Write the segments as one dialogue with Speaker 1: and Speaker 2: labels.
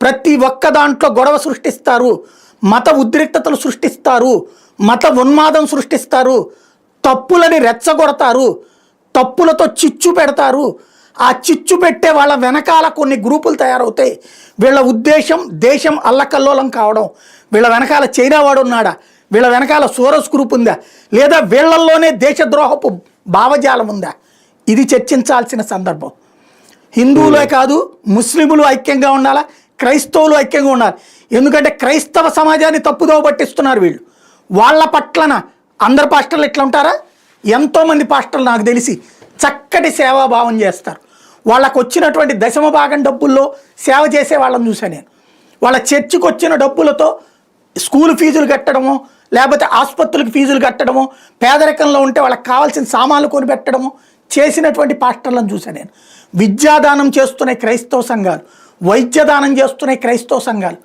Speaker 1: ప్రతి ఒక్క దాంట్లో గొడవ సృష్టిస్తారు మత ఉద్రిక్తతలు సృష్టిస్తారు మత ఉన్మాదం సృష్టిస్తారు తప్పులని రెచ్చగొడతారు తప్పులతో చిచ్చు పెడతారు. ఆ చిచ్చు పెట్టే వాళ్ళ వెనకాల కొన్ని గ్రూపులు తయారవుతాయి. వీళ్ళ ఉద్దేశం దేశం అల్లకల్లోలం కావడం. వీళ్ళ వెనకాల చైనా వాడు ఉన్నాడా? వీళ్ళ వెనకాల సోరస్ గ్రూప్ ఉందా? లేదా వీళ్ళల్లోనే దేశద్రోహపు భావజాలం ఉందా? ఇది చర్చించాల్సిన సందర్భం. హిందువులే కాదు ముస్లిములు ఐక్యంగా ఉండాలా? క్రైస్తవులు ఐక్యంగా ఉండాలి ఎందుకంటే క్రైస్తవ సమాజాన్ని తప్పుదోవ పట్టిస్తున్నారు వీళ్ళు. వాళ్ళ పట్లన అందరు పాస్టర్లు ఎట్లా ఉంటారా? ఎంతోమంది పాస్టర్లు నాకు తెలిసి చక్కటి సేవాభావం చేస్తారు. వాళ్ళకు వచ్చినటువంటి దశమ భాగం డబ్బుల్లో సేవ చేసే వాళ్ళని చూశాను నేను. వాళ్ళ చర్చికి వచ్చిన డబ్బులతో స్కూల్ ఫీజులు కట్టడము లేకపోతే ఆసుపత్రులకు ఫీజులు కట్టడము పేదరికంలో ఉంటే వాళ్ళకి కావాల్సిన సామాన్లు కొనిపెట్టడము చేసినటువంటి పాస్టర్లను చూశాను నేను. విద్యాదానం చేస్తున్న క్రైస్తవ సంఘాలు వైద్యదానం చేస్తున్న క్రైస్తవ సంఘాలు.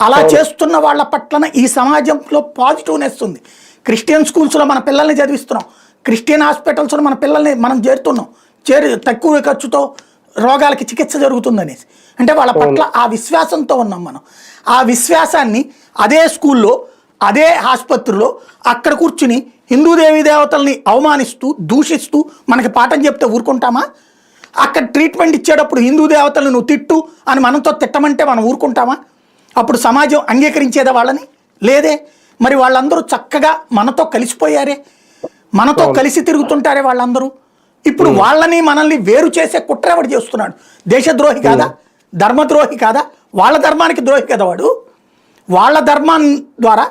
Speaker 1: అలా చేస్తున్న వాళ్ళ పట్లన ఈ సమాజంలో పాజిటివ్నెస్ ఉంది. క్రిస్టియన్ స్కూల్స్లో మన పిల్లల్ని చదివిస్తున్నాం. క్రిస్టియన్ హాస్పిటల్స్లో మన పిల్లల్ని మనం చేరుతున్నాం. చేరు తక్కువ ఖర్చుతో రోగాలకి చికిత్స జరుగుతుందనేసి. అంటే వాళ్ళ పట్ల ఆ విశ్వాసంతో ఉన్నాం మనం. ఆ విశ్వాసాన్ని అదే స్కూల్లో అదే ఆసుపత్రిలో అక్కడ కూర్చుని హిందూ దేవీ దేవతల్ని అవమానిస్తూ దూషిస్తూ మనకి పాఠం చెప్తే ఊరుకుంటామా? అక్కడ ట్రీట్మెంట్ ఇచ్చేటప్పుడు హిందూ దేవతలను నువ్వు తిట్టు అని మనతో తిట్టమంటే మనం ఊరుకుంటామా? అప్పుడు సమాజం అంగీకరించేదా వాళ్ళని? లేదే. మరి వాళ్ళందరూ చక్కగా మనతో కలిసిపోయారే. మనతో కలిసి తిరుగుతుంటారే వాళ్ళందరూ? ఇప్పుడు వాళ్ళని మనల్ని వేరు చేసే కుట్ర ఎవడు చేస్తున్నాడు? దేశద్రోహి కాదా? ధర్మద్రోహి కాదా? వాళ్ళ ధర్మానికి ద్రోహి కదా వాడు? వాళ్ళ ధర్మం ద్వారా